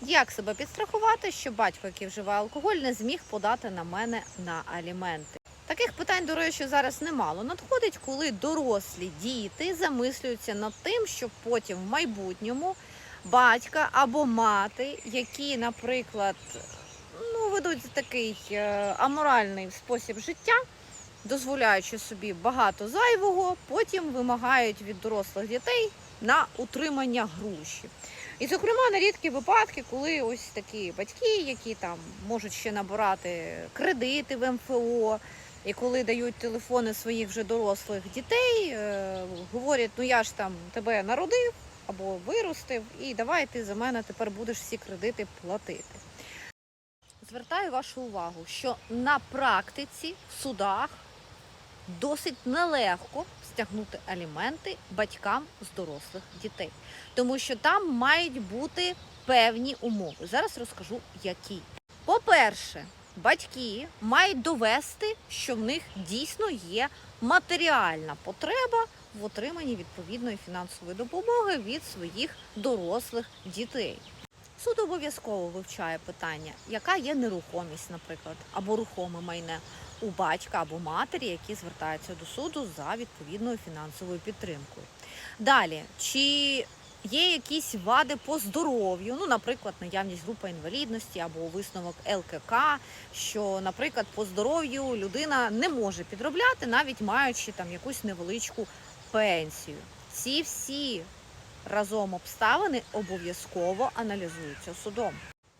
Як себе підстрахувати, щоб батько, який вживає алкоголь, не зміг подати на мене на аліменти? Таких питань, до речі, зараз немало. Надходить, коли дорослі діти замислюються над тим, щоб потім в майбутньому батька або мати, які, наприклад, ну, ведуть такий е, аморальний спосіб життя, дозволяючи собі багато зайвого, потім вимагають від дорослих дітей на утримання гроші. І, зокрема, на рідкі випадки, коли ось такі батьки, які там можуть ще набирати кредити в МФО, і коли дають телефони своїх вже дорослих дітей, е, говорять, ну я ж там тебе народив або виростив, і давай ти за мене тепер будеш всі кредити платити. Звертаю вашу увагу, що на практиці в судах досить нелегко стягнути аліменти батькам з дорослих дітей, тому що там мають бути певні умови. Зараз розкажу, які. По-перше, батьки мають довести, що в них дійсно є матеріальна потреба в отриманні відповідної фінансової допомоги від своїх дорослих дітей. Суд обов'язково вивчає питання, яка є нерухомість, наприклад, або рухоме майне у батька або матері, які звертаються до суду за відповідною фінансовою підтримкою. Далі, чи є якісь вади по здоров'ю, ну, наприклад, наявність групи інвалідності або висновок ЛКК, що, наприклад, по здоров'ю людина не може підробляти, навіть маючи там якусь невеличку пенсію. Ці всі разом обставини обов'язково аналізуються судом.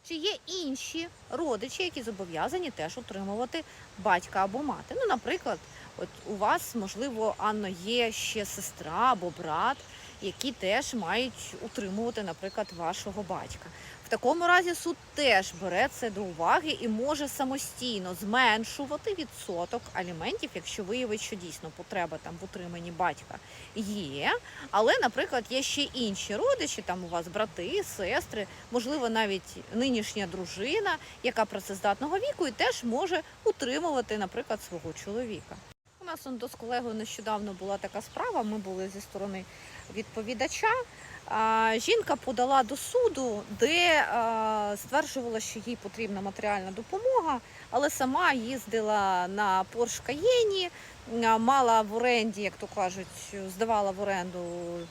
Чи є інші родичі, які зобов'язані теж утримувати батька або мати? Ну, наприклад, от у вас, можливо, Анно, є ще сестра або брат, які теж мають утримувати, наприклад, вашого батька. В такому разі суд теж бере це до уваги і може самостійно зменшувати відсоток аліментів, якщо виявить, що дійсно потреба там в утриманні батька є. Але, наприклад, є ще інші родичі, там у вас брати, сестри, можливо, навіть нинішня дружина, яка працездатного віку, і теж може утримувати, наприклад, свого чоловіка. Нас он, то з колегою нещодавно була така справа. Ми були зі сторони відповідача. Жінка подала до суду, де стверджувала, що їй потрібна матеріальна допомога, але сама їздила на Cayenne, а, мала в оренді, як то кажуть, здавала в оренду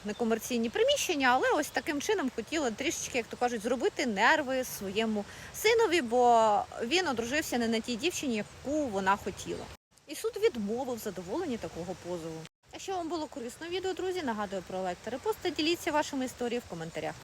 некомерційні приміщення, але ось таким чином хотіла трішечки, як то кажуть, зробити нерви своєму синові, бо він одружився не на тій дівчині, яку вона хотіла. І суд відмовив задоволенні такого позову. Якщо вам було корисно відео, друзі, нагадую про лайк та репост та діліться вашими історіями в коментарях.